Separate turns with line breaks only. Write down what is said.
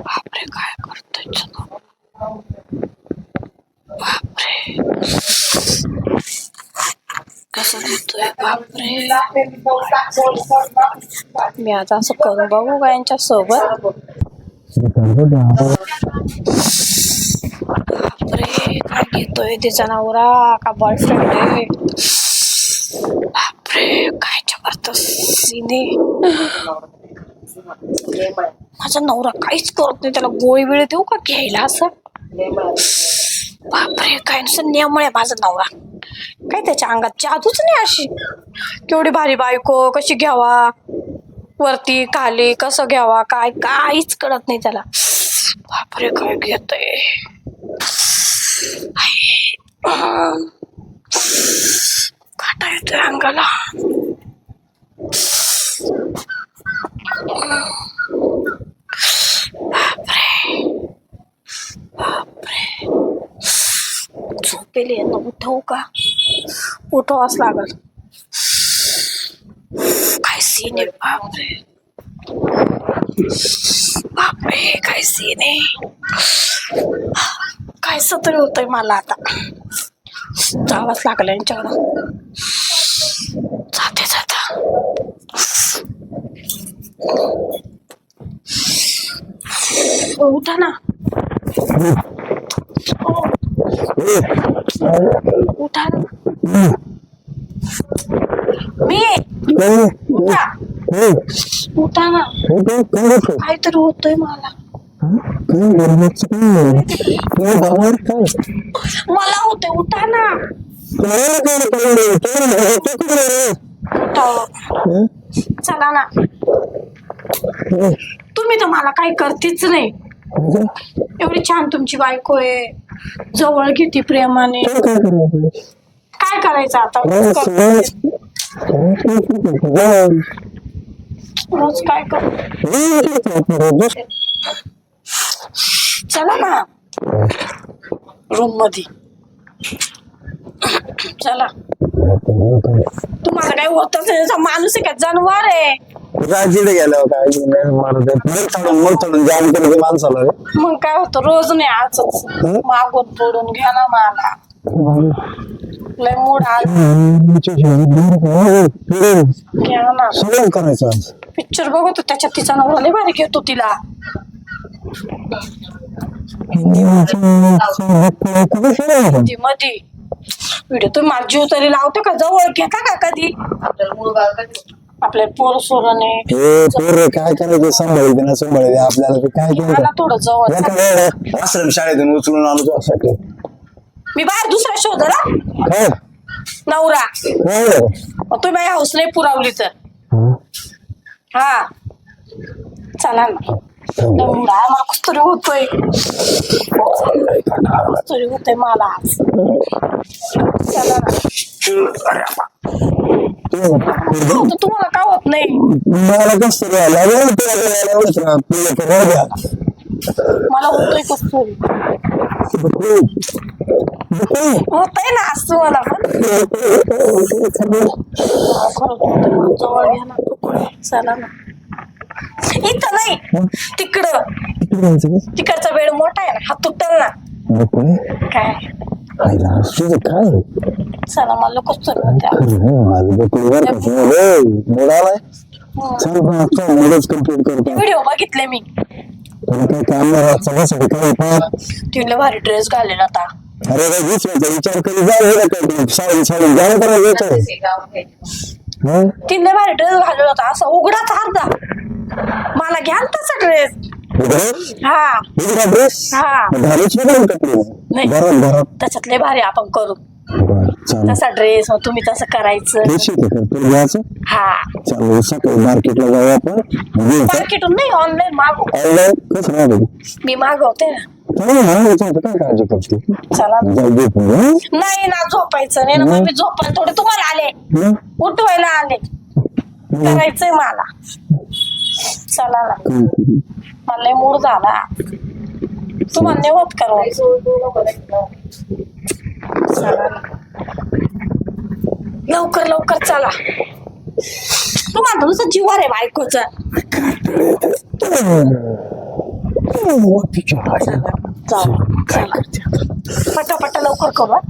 बापरे काय करतोय बापरे कसं देतोय बापरे मी आता असं करू बघू का यांच्या सोबत बापरे काय घेतोय तिचा नवरा का बॉयफ्रेंड आहे आता सिने. माझा नवरा काहीच करत नाही त्याला गोळी बिळी देऊ का घ्यायला असं? बापरे काय नुसतं नियमळ आहे माझा नवरा. काय त्याच्या अंगात जादूच नाही अशी? केवढी भारी बायको कशी घ्यावा? वरती खाली कसं घ्यावा? काय काहीच कळत नाही त्याला. बापरे काय घेतोय. काटा पहिले यांना उठवू का? उठवाच लागल। काय सीन आहे? बापरे. बापरे काय सीन आहे? काय तरी होतंय मला आता? जावंच लागलं यांच्याकडं. जाते जाता. हो, उठा ना. उठा ना मी उठा उठा ना काहीतरी होतंय मला मला उठा ना चला ना तुम्ही तर मला काही करतेच नाही. एवढी छान तुमची बायको आहे. जवळ किती प्रेमाने. काय करायचं आता? रोज काय करू? चला ना. रूममध्ये चला. तुम्हाला काय होतच नाही. माणूस आहे का? जानवर आहे.
गेल्यावर काय मारत मग चढून मग चढून जाम करते माणसाला रे.
मग काय होतं? रोज नाही आजच. मागून पडून घ्या ना मला. लय मूड आज. घ्या ना.
सगळं करायचं आज.
पिक्चर बघतो त्याच्यात तिचा नवरा लय भारी घेतो तिला. ती मधी व्हिडिओ तुम्ही माझी जीव तरी लावतो का? जवळ घेता का कधी? आपल्या पोर सोराने
हे पोरं काय करायचं? सांभाळते ना सांभाळते आपल्याला ते काय
मला थोडं जवळ
आश्रम शाळेतून उचलून आणू तुझ्यासाठी
मी बाहेर दुसरा शोधला
हो
नवरा.
हो
मग तुम्ही हौस नाही पुरवली तर.
हं.
चला ना. मला होतोय. होतोय मला आज. चला ना.
तू-
होतं तुम्हाला का होत नाही
मला कसं व्हायला लागलं, तुला काय व्हायला लागलं तुला? तर राहू द्या.
मला होतोय कस तरी
बकरी. बकरी.
होतंय ना असं मला पण खरंच होतंय. जवळ घ्या ना चला ना इथं नाही तिकडं
किती जायचं गं?
तिकडचा बेड मोठा आहे ना हा तुटल ना. काय
आईला, तुझं काय
चला मला होत्या
चल.
व्हिडिओ बघितले मी
तुला
भारी ड्रेस घालेला आता
अरे वीस विचार जा जाणं करायला
भारी ड्रेस घालेला होता असा उघडाच अर्धा मला घ्या ना तसा ड्रेस त्याच्यातले भारी आपण करू. तसा ड्रेस तुम्ही तसं करायचं. हा.
मार्केटला जाऊ आपण
मार्केटून नाही ऑनलाईन मागव
ऑनलाईन कसं राहतो
मी मागवते ना. नाही ना झोपायचं नाही ना. मी झोपायला थोडे तुम्हाला आले. उठवायला आले. करायचंय मला. चला ना. मला लय मूड झाला. तुम्हाला नाही होत चला ना. लवकर लवकर चला. तुम्हाला नुसतं जीवार आहे बायकोचा. चला पटापटा लवकर करू हा.